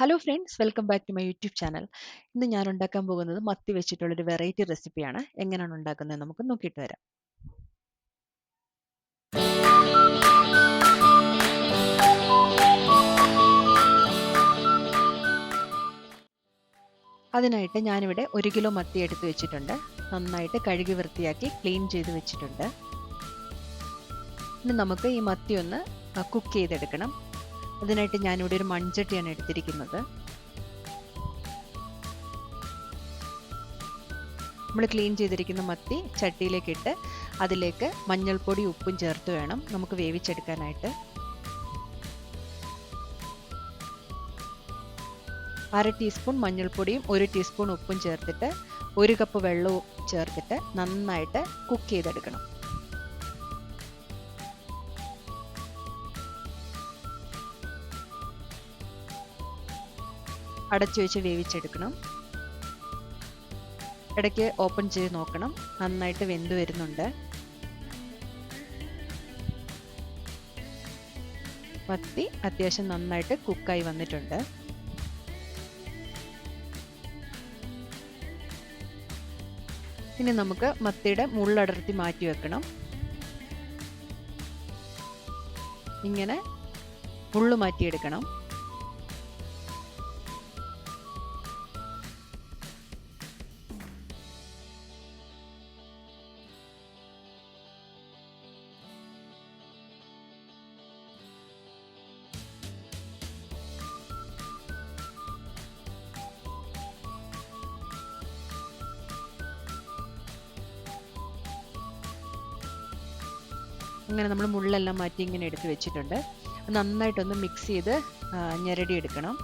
Hello friends welcome back to my YouTube channel ഇന്ന് ഞാൻ ഉണ്ടാക്കാൻ പോകുന്നത് മത്തി വെച്ചിട്ടുള്ളൊരു വെറൈറ്റി റെസിപ്പിയാണ് എങ്ങനെയാണ് ഉണ്ടാക്കുന്നത് നമുക്ക് നോക്കിയിട്ട് വരാം. അതിനായിട്ട് ഞാനിവിടെ ഒരു കിലോ മത്തി എടുത്ത് വെച്ചിട്ടുണ്ട്. നന്നായിട്ട് കഴുകി വൃത്തിയാക്കി ക്ലീൻ ചെയ്ത് വെച്ചിട്ടുണ്ട്. ഇനി നമുക്ക് ഈ മത്തി ഒന്ന് കുക്ക് ചെയ്തെടുക്കണം. അതിനായിട്ട് ഞാനിവിടെ ഒരു മൺചട്ടിയാണ് എടുത്തിരിക്കുന്നത്. നമ്മൾ ക്ലീൻ ചെയ്തിരിക്കുന്ന മത്തി ചട്ടിയിലേക്ക് ഇട്ട് അതിലേക്ക് മഞ്ഞൾപ്പൊടി ഉപ്പും ചേർത്ത് വേണം നമുക്ക് വേവിച്ചെടുക്കാനായിട്ട്. അര ടീസ്പൂൺ മഞ്ഞൾപ്പൊടിയും ഒരു ടീസ്പൂൺ ഉപ്പും ചേർത്തിട്ട് ഒരു കപ്പ് വെള്ളവും ചേർത്തിട്ട് നന്നായിട്ട് കുക്ക് ചെയ്തെടുക്കണം. അടച്ചു വെച്ച് വേവിച്ചെടുക്കണം. ഇടയ്ക്ക് ഓപ്പൺ ചെയ്ത് നോക്കണം. നന്നായിട്ട് വെന്ത് വരുന്നുണ്ട്. മത്തി അത്യാവശ്യം നന്നായിട്ട് കുക്കായി വന്നിട്ടുണ്ട്. ഇനി നമുക്ക് മത്തിയുടെ മുള്ളടർത്തി മാറ്റി വെക്കണം. ഇങ്ങനെ മുള്ളു മാറ്റിയെടുക്കണം. അങ്ങനെ നമ്മൾ മുള്ളെല്ലാം മാറ്റി ഇങ്ങനെ എടുത്ത് വെച്ചിട്ടുണ്ട്. നന്നായിട്ടൊന്ന് മിക്സ് ചെയ്ത് ഞെരടി എടുക്കണം.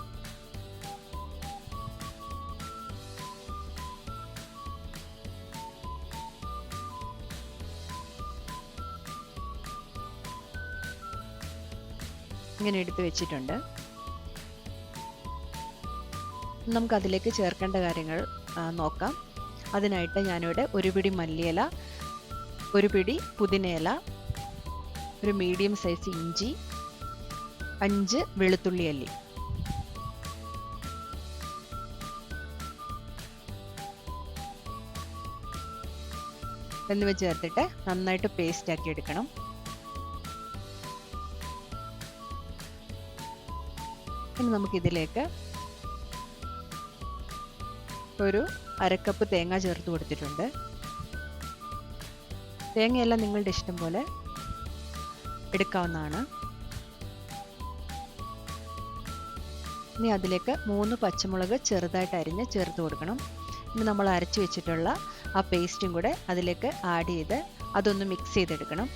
ഇങ്ങനെ എടുത്ത് വെച്ചിട്ടുണ്ട്. നമുക്ക് അതിലേക്ക് ചേർക്കേണ്ട കാര്യങ്ങൾ നോക്കാം. അതിനായിട്ട് ഞാനിവിടെ ഒരു പിടി മല്ലിയില ഒരു പിടി പുതിനയില ഒരു മീഡിയം സൈസ് ഇഞ്ചി അഞ്ച് വെളുത്തുള്ളി അല്ലി. എന്നിവ ചേർത്തിട്ട് നന്നായിട്ട് പേസ്റ്റ് ആക്കി എടുക്കണം. ഇനി നമുക്കിതിലേക്ക് ഒരു അരക്കപ്പ് തേങ്ങ ചേർത്ത് കൊടുത്തിട്ടുണ്ട്. തേങ്ങയെല്ലാം നിങ്ങളുടെ ഇഷ്ടം പോലെ എടുക്കാവുന്നതാണ്. ഇനി അതിലേക്ക് മൂന്ന് പച്ചമുളക് ചെറുതായിട്ട് അരിഞ്ഞ് ചേർത്ത് കൊടുക്കണം. ഇനി നമ്മൾ അരച്ച് വെച്ചിട്ടുള്ള ആ പേസ്റ്റും കൂടെ അതിലേക്ക് ആഡ് ചെയ്ത് അതൊന്ന് മിക്സ് ചെയ്തെടുക്കണം.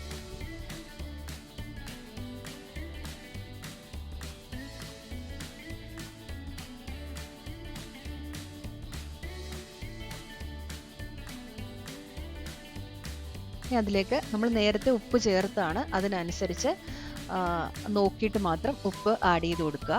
ഇനി അതിലേക്ക് നമ്മൾ നേരത്തെ ഉപ്പ് ചേർത്താണ്. അതിനനുസരിച്ച് നോക്കിയിട്ട് മാത്രം ഉപ്പ് ആഡ് ചെയ്ത് കൊടുക്കുക.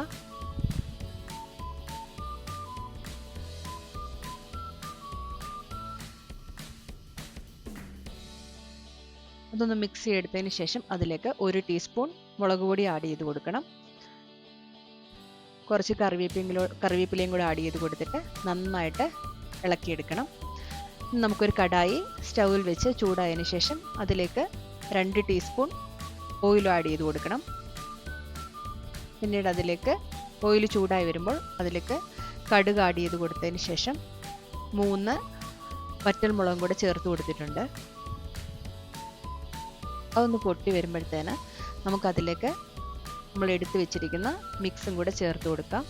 അതൊന്ന് മിക്സ് ചെയ്തെടുത്തതിന് ശേഷം അതിലേക്ക് ഒരു ടീസ്പൂൺ മുളക് പൊടി ആഡ് ചെയ്ത് കൊടുക്കണം. കുറച്ച് കറിവേപ്പിലോ കറിവേപ്പിലയും കൂടെ ആഡ് ചെയ്ത് കൊടുത്തിട്ട് നന്നായിട്ട് ഇളക്കിയെടുക്കണം. നമുക്കൊരു കടായി സ്റ്റൗവിൽ വെച്ച് ചൂടായതിനു ശേഷം അതിലേക്ക് രണ്ട് ടീസ്പൂൺ ഓയിൽ ആഡ് ചെയ്ത് കൊടുക്കണം. പിന്നീട് അതിലേക്ക് ഓയിൽ ചൂടായി വരുമ്പോൾ അതിലേക്ക് കടുക് ആഡ് ചെയ്ത് കൊടുത്തതിന് ശേഷം മൂന്ന് വറ്റൽമുളകും കൂടെ ചേർത്ത് കൊടുത്തിട്ടുണ്ട്. അതൊന്ന് പൊട്ടി വരുമ്പോഴത്തേന് നമുക്കതിലേക്ക് നമ്മൾ എടുത്തു വെച്ചിരിക്കുന്ന മിക്സും കൂടെ ചേർത്ത് കൊടുക്കാം.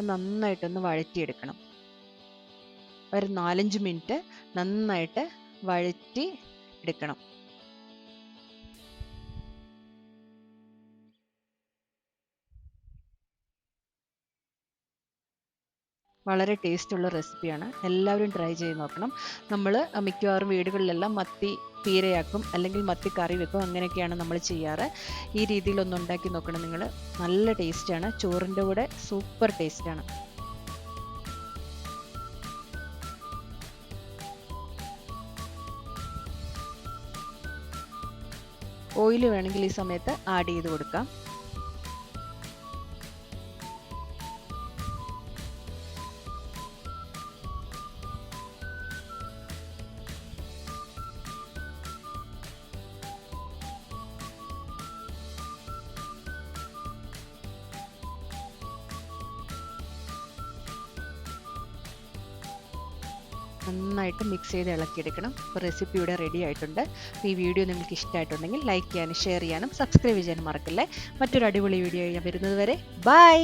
നന്നായിട്ടൊന്ന് വഴറ്റിയെടുക്കണം. ഒരു നാലഞ്ച് മിനിറ്റ് നന്നായിട്ട് വഴറ്റി എടുക്കണം. വളരെ ടേസ്റ്റ് ഉള്ള റെസിപ്പിയാണ്. എല്ലാവരും ട്രൈ ചെയ്ത് നോക്കണം. നമ്മൾ മിക്കവാറും വീടുകളിലെല്ലാം മത്തി തീരയാക്കും അല്ലെങ്കിൽ മത്തി കറി വെക്കും. അങ്ങനെയൊക്കെയാണ് നമ്മൾ ചെയ്യാറ്. ഈ രീതിയിലൊന്ന് ഉണ്ടാക്കി നോക്കണം നിങ്ങൾ നല്ല ടേസ്റ്റാണ്. ചോറിന്റെ കൂടെ സൂപ്പർ ടേസ്റ്റാണ്. ഓയിൽ വേണമെങ്കിൽ ഈ സമയത്ത് ആഡ് ചെയ്ത് കൊടുക്കാം. നന്നായിട്ട് മിക്സ് ചെയ്ത് ഇളക്കിയെടുക്കണം. അപ്പോൾ റെസിപ്പി ഇവിടെ റെഡി ആയിട്ടുണ്ട്. ഈ വീഡിയോ നിങ്ങൾക്ക് ഇഷ്ടമായിട്ടുണ്ടെങ്കിൽ ലൈക്ക് ചെയ്യാനും ഷെയർ ചെയ്യാനും സബ്സ്ക്രൈബ് ചെയ്യാനും മറക്കല്ലേ. മറ്റൊരു അടിപൊളി വീഡിയോ ഞാൻ വരുന്നത് വരെ. ബൈ